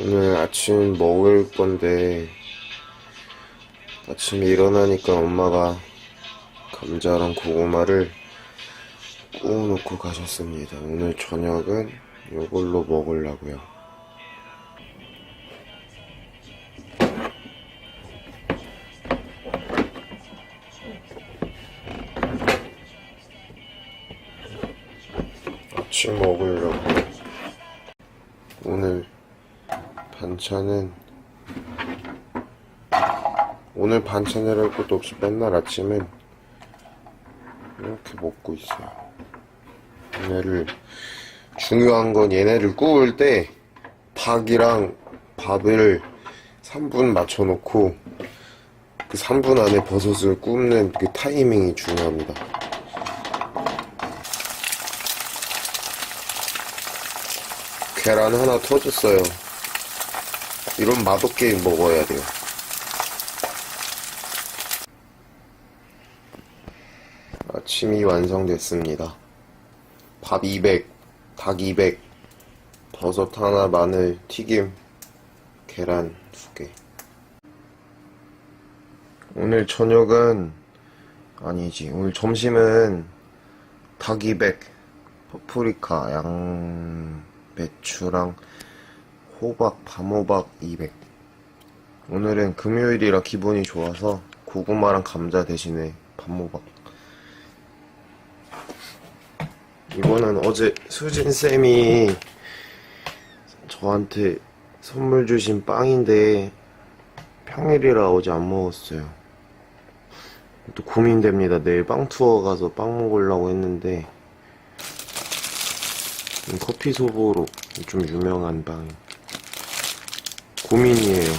오늘 아침 먹을 건데 아침에 일어나니까 엄마가 감자랑 고구마를 구워놓고 가셨습니다. 오늘 저녁은 이걸로 먹으려고요. 아침 먹 반찬은 오늘 반찬이랄 것도 없이 맨날 아침엔 이렇게 먹고 있어요. 얘네를 중요한 건 얘네를 구울 때 닭이랑 밥을 3분 맞춰놓고 그 3분 안에 버섯을 굽는 그 타이밍이 중요합니다. 계란 하나 터졌어요. 이런 맛없게 먹어야 돼요. 아침이 완성됐습니다. 밥 200, 닭 200, 버섯 하나, 마늘, 튀김, 계란 2개. 오늘 저녁은, 아니지, 오늘 점심은 닭 200, 파프리카, 양 배추랑 호박, 밤호박 200. 오늘은 금요일이라 기분이 좋아서 고구마랑 감자 대신에 밤호박. 이거는 어제 수진쌤이 저한테 선물 주신 빵인데 평일이라 어제 안 먹었어요. 또 고민됩니다. 내일 빵 투어 가서 빵 먹으려고 했는데 음, 커피 소보로 좀 유명한 빵 고민이에요.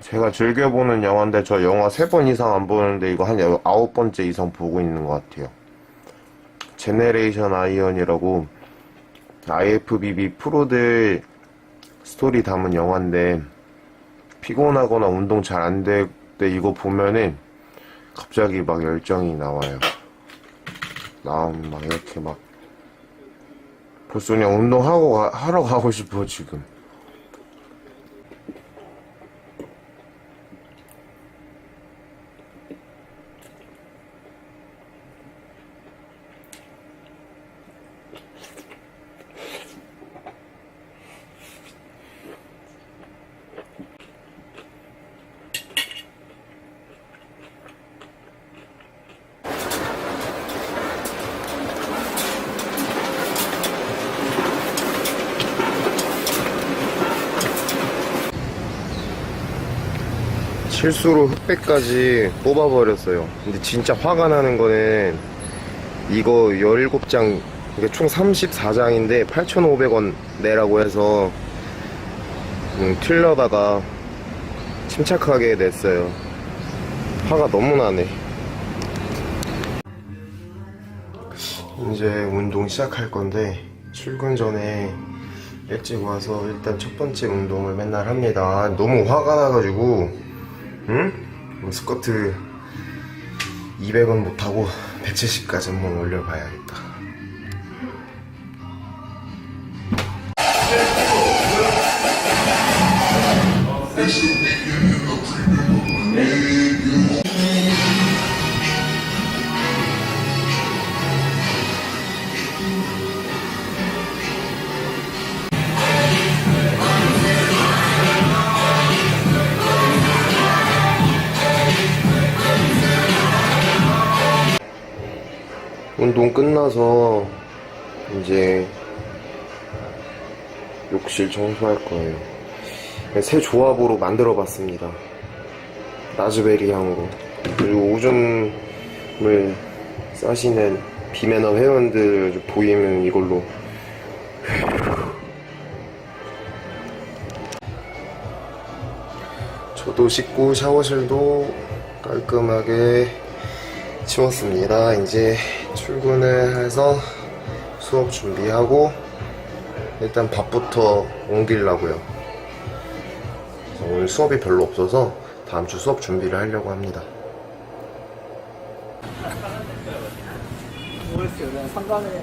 제가 즐겨보는 영화인데 저 영화 세 번 이상 안 보는데 이거 한 여- 아홉 번째 이상 보고 있는 것 같아요. 제네레이션 아이언이라고 IFBB 프로들 스토리 담은 영화인데 피곤하거나 운동 잘 안 될 때 이거 보면은 갑자기 막 열정이 나와요. 나오면 막 이렇게 막 벌써 그냥 운동하고 가- 하러 가고 싶어 지금. 실수로 흑백까지 뽑아버렸어요. 근데 진짜 화가 나는 거는 이거 17장, 이게 총 34장인데 8,500원 내라고 해서 음, 틀려다가 침착하게 냈어요. 화가 너무 나네. 이제 운동 시작할 건데 출근 전에 일찍 와서 일단 첫 번째 운동을 맨날 합니다. 너무 화가 나가지고 응? 뭐 스쿼트 200원 못하고 170까지 한번 올려봐야겠다. 운동 끝나서 이제 욕실 청소할 거예요. 새 조합으로 만들어 봤습니다. 라즈베리 향으로. 그리고 오줌을 싸시는 비매너 회원들 보이면 이걸로. 저도 씻고 샤워실도 깔끔하게 치웠습니다. 이제 출근을 해서 수업 준비하고 일단 밥부터 옮기려고요. 오늘 수업이 별로 없어서 다음 주 수업 준비를 하려고 합니다. 모르겠어요. 그냥 상관에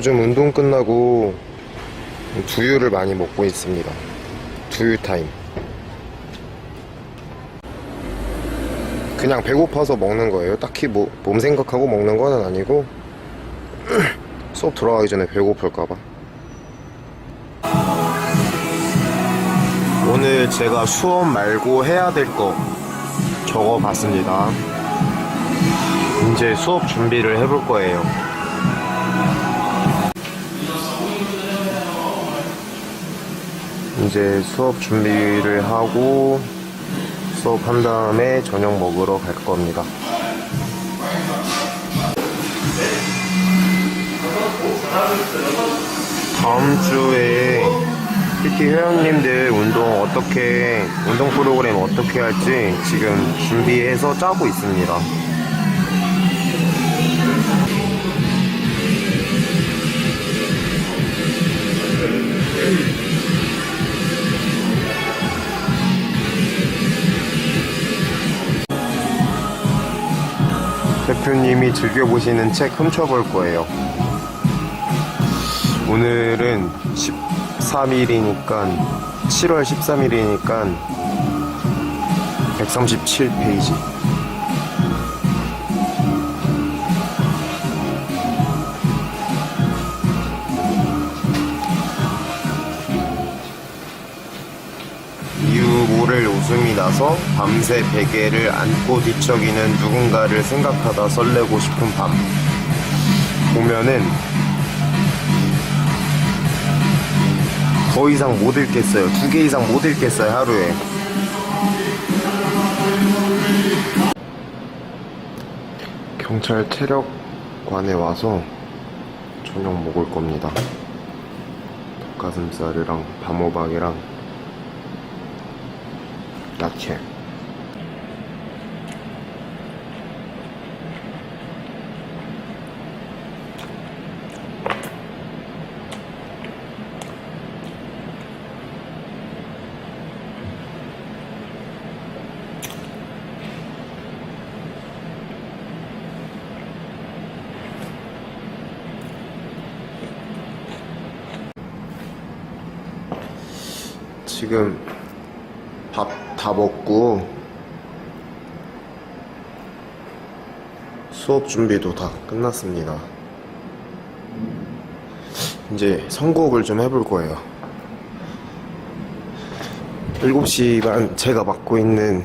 요즘 운동 끝나고 두유를 많이 먹고 있습니다. 두유 타임. 그냥 배고파서 먹는 거예요. 딱히 뭐 몸 생각하고 먹는 건 아니고 수업 들어가기 전에 배고플까봐. 오늘 제가 수업 말고 해야 될 거 적어 봤습니다. 이제 수업 준비를 해볼 거예요. 이제 수업 준비를 하고 수업한 다음에 저녁 먹으러 갈 겁니다. 다음 주에 PT 회원님들 운동 어떻게 운동 프로그램 어떻게 할지 지금 준비해서 짜고 있습니다. 대표님이 즐겨보시는 책 훔쳐볼 거예요. 오늘은 13일이니까 7월 13일이니까 137페이지. 모를 웃음이 나서 밤새 베개를 안고 뒤척이는 누군가를 생각하다 설레고 싶은 밤. 보면은 더 이상 못 읽겠어요. 두 개 이상 못 읽겠어요, 하루에. 경찰 체력관에 와서 저녁 먹을 겁니다. 닭가슴살이랑 밤호박이랑 야채. 지금 밥 다 먹고 수업 준비도 다 끝났습니다. 이제 선곡을 좀 해볼 거예요. 7시 반 제가 맡고 있는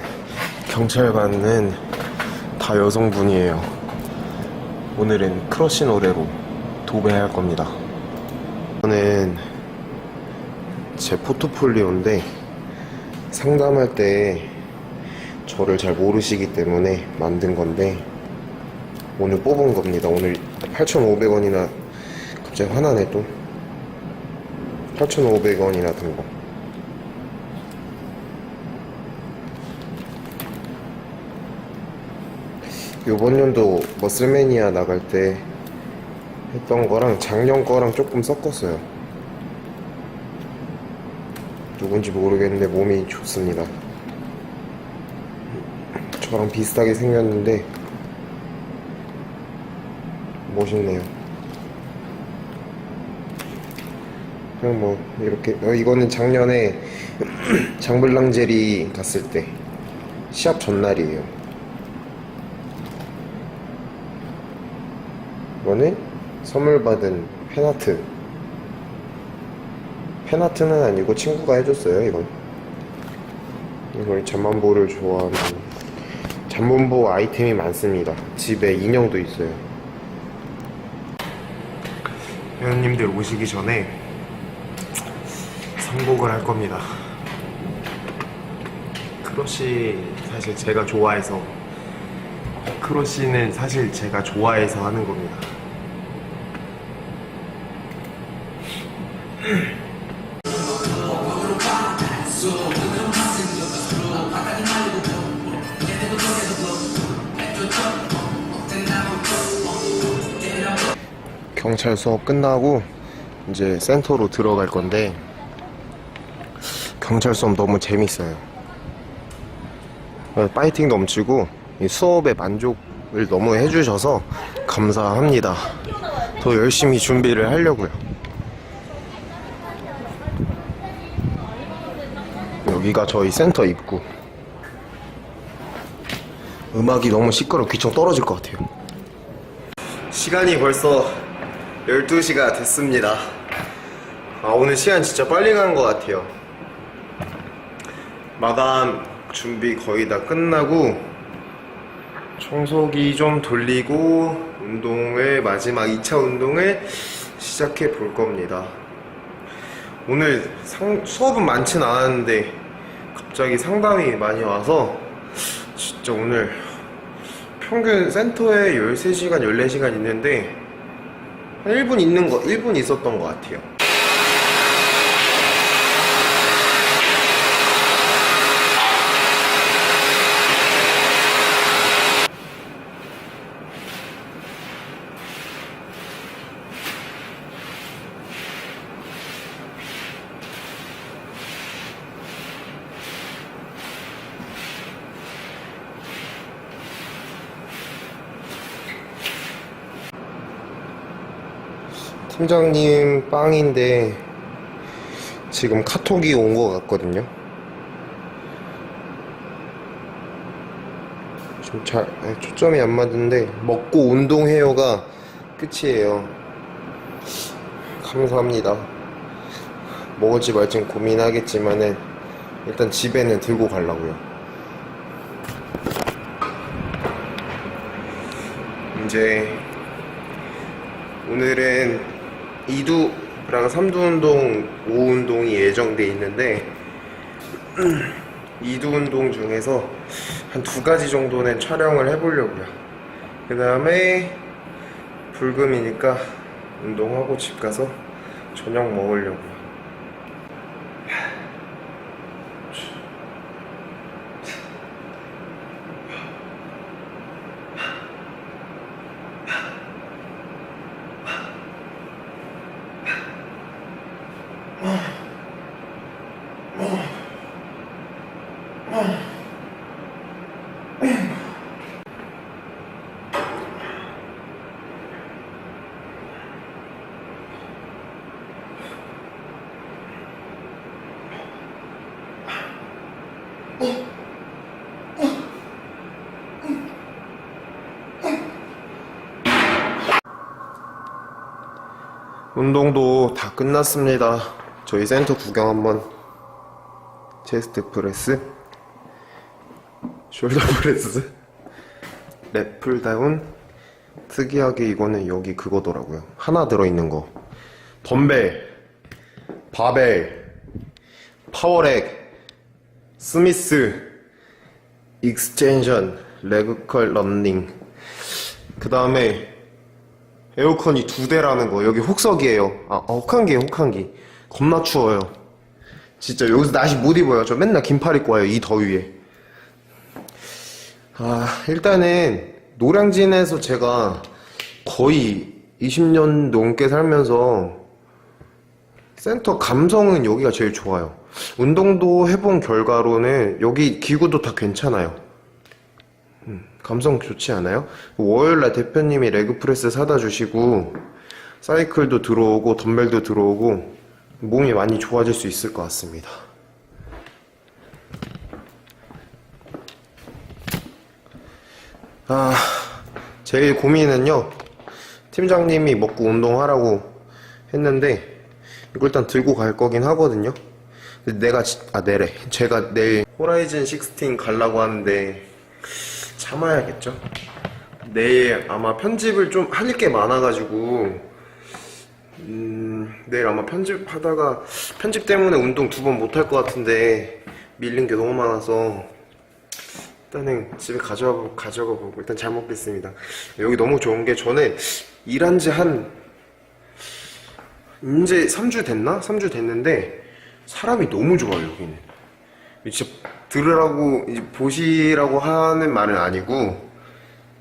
경찰관은 다 여성분이에요. 오늘은 크러쉬 노래로 도배할 겁니다. 저는 제 포트폴리오인데 상담할 때 저를 잘 모르시기 때문에 만든 건데 오늘 뽑은 겁니다. 오늘 8,500원이나 갑자기 화나네 또 8,500원이나 든 거. 요번 연도 머슬매니아 나갈 때 했던 거랑 작년 거랑 조금 섞었어요. 누군지 모르겠는데 몸이 좋습니다. 저랑 비슷하게 생겼는데 멋있네요. 그냥 뭐 이렇게 어, 이거는 작년에 장블랑 제리 갔을 때 시합 전날이에요. 이거는 선물 받은 팬아트 팬아트는 아니고 친구가 해줬어요 이건. 이걸 잠만보를 좋아하는 잠만보 아이템이 많습니다. 집에 인형도 있어요. 회원님들 오시기 전에 선곡을 할 겁니다. 크러쉬 사실 제가 좋아해서 크로시는 사실 제가 좋아해서 하는 겁니다. 경찰 수업 끝나고 이제 센터로 들어갈 건데 경찰 수업 너무 재밌어요. 어, 파이팅 넘치고 이 수업에 만족을 너무 해주셔서 감사합니다. 더 열심히 준비를 하려고요. 여기가 저희 센터 입구. 음악이 너무 시끄러 귀청 떨어질 것 같아요. 시간이 벌써 12시가 됐습니다. 아, 오늘 시간 진짜 빨리 간 것 같아요. 마감 준비 거의 다 끝나고 청소기 좀 돌리고 운동을 마지막 2차 운동을 시작해 볼 겁니다. 오늘 상- 수업은 많진 않았는데 갑자기 상담이 많이 와서 진짜 오늘 평균 센터에 13시간, 14시간 있는데 한 1분 있는 거, 1분 있었던 것 같아요. 팀장님 빵인데 지금 카톡이 온 것 같거든요. 좀 잘 초점이 안 맞는데 먹고 운동해요가 끝이에요. 감사합니다. 먹을지 말지 고민하겠지만은 일단 집에는 들고 가려고요. 이제 오늘은 2두랑 3두 운동, 5 운동이 예정돼 있는데 2두 운동 중에서 한 두 가지 정도는 촬영을 해보려고요. 그 다음에 불금이니까 운동하고 집 가서 저녁 먹으려고요. 운동도 다 끝났습니다. 저희 센터 구경 한번. 체스트 프레스, 숄더 프레스, 랩풀 다운. 특이하게 이거는 여기 그거더라고요. 하나 들어있는 거. 덤벨, 바벨, 파워렉, 스미스, 익스텐션, 레그컬 런닝. 그 다음에 에어컨이 두 대라는 거. 여기 혹석이에요. 아, 아, 혹한기에요, 혹한기. 겁나 추워요. 진짜 여기서 나시 못 입어요. 저 맨날 긴팔 입고 와요, 이 더위에. 아, 일단은 노량진에서 제가 거의 20년 넘게 살면서 센터 감성은 여기가 제일 좋아요. 운동도 해본 결과로는 여기 기구도 다 괜찮아요. 감성 좋지 않아요? 월요일날 대표님이 레그프레스 사다 주시고 사이클도 들어오고 덤벨도 들어오고 몸이 많이 좋아질 수 있을 것 같습니다. 아, 제일 고민은요. 팀장님이 먹고 운동하라고 했는데 이걸 일단 들고 갈 거긴 하거든요. 내가 지- 아 내래 제가 내일 호라이즌 16 가려고 하는데 참아야겠죠. 내일 아마 편집을 좀 할 게 많아가지고 음, 내일 아마 편집하다가 편집 때문에 운동 두 번 못 할 것 같은데 밀린 게 너무 많아서 일단은 집에 가져가 보고 가져가 보고 일단 잘 먹겠습니다. 여기 너무 좋은 게 저는 일한 지한 이제 3주 됐나? 3주 됐는데 사람이 너무 좋아요 여기는. 진짜 들으라고 보시라고 하는 말은 아니고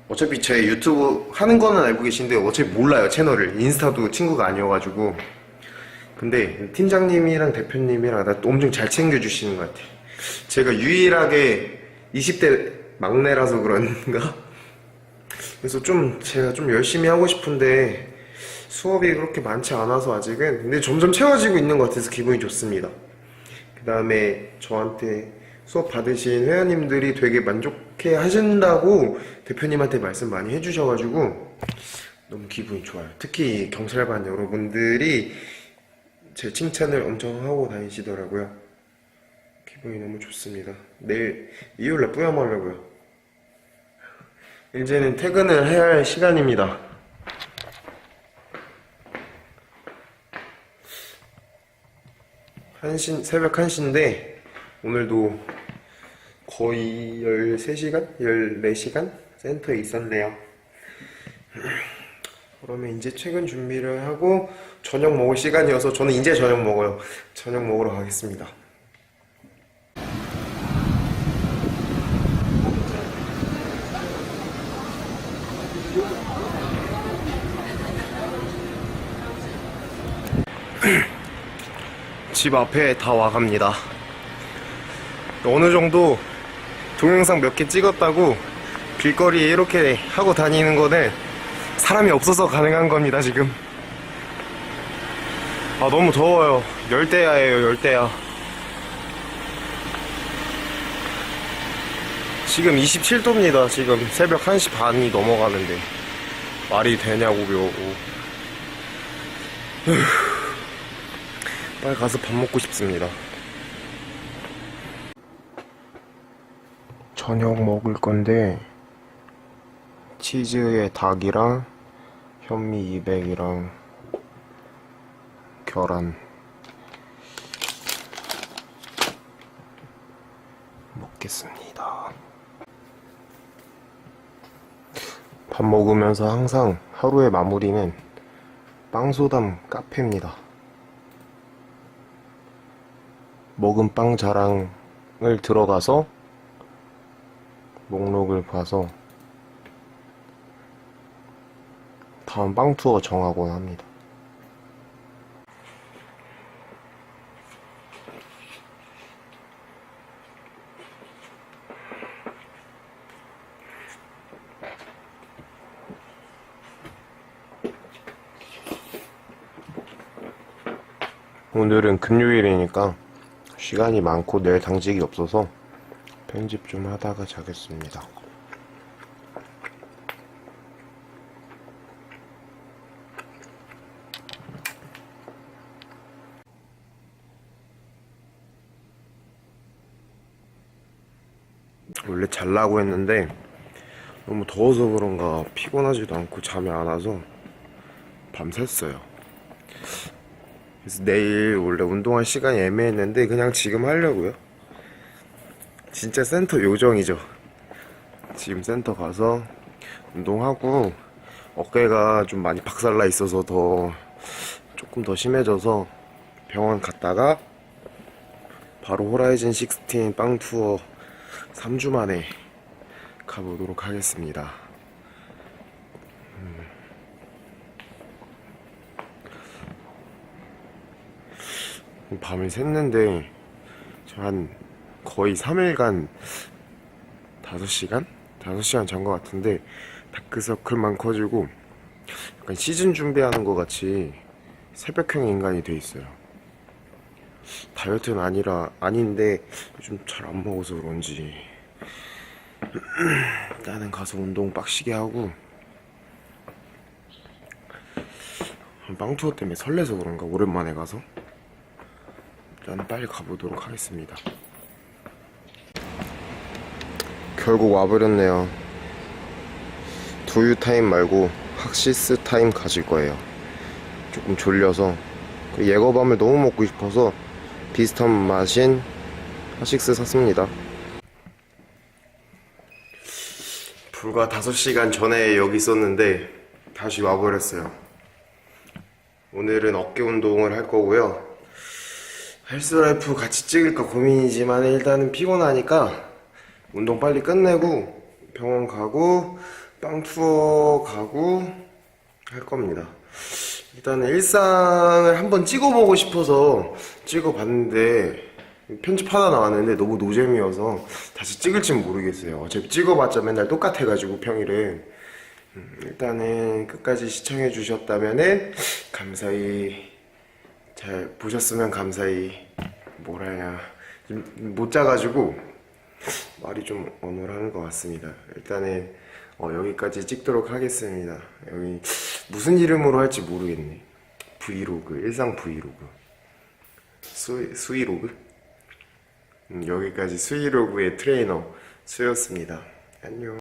어차피 제 유튜브 하는 거는 알고 계신데 어차피 몰라요 채널을. 인스타도 친구가 아니어가지고. 근데 팀장님이랑 대표님이랑 나 엄청 잘 챙겨주시는 것 같아요. 제가 유일하게 20대 막내라서 그런가? 그래서 좀 제가 좀 열심히 하고 싶은데 수업이 그렇게 많지 않아서 아직은 근데 점점 채워지고 있는 것 같아서 기분이 좋습니다 그 다음에 저한테 수업 받으신 회원님들이 되게 만족해 하신다고 대표님한테 말씀 많이 해주셔가지고 너무 기분이 좋아요. 특히 경찰반 여러분들이 제 칭찬을 엄청 하고 다니시더라고요. 기분이 너무 좋습니다. 내일 일요일날 뿌염하려고요. 이제는 퇴근을 해야 할 시간입니다. 한시, 새벽 1시인데, 오늘도 거의 13시간? 14시간? 센터에 있었네요. 그러면 이제 퇴근 준비를 하고, 저녁 먹을 시간이어서 저는 이제 저녁 먹어요. 저녁 먹으러 가겠습니다. 집 앞에 다 와갑니다. 어느 정도 동영상 몇 개 찍었다고 길거리에 이렇게 하고 다니는 거는 사람이 없어서 가능한 겁니다, 지금. 아, 너무 더워요. 열대야예요, 열대야. 지금 27도입니다, 지금. 새벽 1시 반이 넘어가는데. 말이 되냐고요. 빨리 가서 밥 먹고 싶습니다. 저녁 먹을 건데 치즈에 닭이랑 현미 200이랑 계란 먹겠습니다. 밥 먹으면서 항상 하루의 마무리는 빵소담 카페입니다. 먹은 빵 자랑을 들어가서 목록을 봐서 다음 빵 투어 정하곤 합니다. 오늘은 금요일이니까 시간이 많고 내일 당직이 없어서 편집 좀 하다가 자겠습니다. 원래 잘라고 했는데 너무 더워서 그런가 피곤하지도 않고 잠이 안 와서 밤샜어요. 그래서 내일 원래 운동할 시간이 애매했는데 그냥 지금 하려고요. 진짜 센터 요정이죠. 지금 센터 가서 운동하고 어깨가 좀 많이 박살나 있어서 더 조금 더 심해져서 병원 갔다가 바로 호라이즌 16 빵 투어 3주 만에 가보도록 하겠습니다. 밤을 샜는데 저 한 거의 3일간 5시간? 5시간 잔 것 같은데 다크서클만 커지고 약간 시즌 준비하는 것 같이 새벽형 인간이 돼 있어요. 다이어트는 아니라 아닌데 좀잘안 먹어서 그런지 나는 가서 운동 빡시게 하고 빵 투어 때문에 설레서 그런가 오랜만에 가서 나는 빨리 가보도록 하겠습니다. 결국 와버렸네요. 두유 타임 말고 학시스 타임 가질 거예요. 조금 졸려서 그 예거밤을 너무 먹고 싶어서 비슷한 맛인 하식스 샀습니다. 불과 5시간 전에 여기 있었는데 다시 와버렸어요. 오늘은 어깨 운동을 할 거고요. 헬스라이프 같이 찍을까 고민이지만 일단은 피곤하니까 운동 빨리 끝내고 병원 가고 빵 투어 가고 할 겁니다. 일단은 일상을 한번 찍어보고 싶어서 찍어봤는데 편집하다 나왔는데 너무 노잼이어서 다시 찍을진 모르겠어요. 어차피 찍어봤자 맨날 똑같아가지고 평일에 음, 일단은 끝까지 시청해 주셨다면은 감사히 잘 보셨으면 감사히 뭐라냐 좀못 자가지고 말이 좀 어눌한 것 같습니다. 일단은 어, 여기까지 찍도록 하겠습니다. 여기 무슨 이름으로 할지 모르겠네. 브이로그 일상 브이로그 수 수이로그 음, 여기까지 수이로그의 트레이너 수였습니다. 안녕.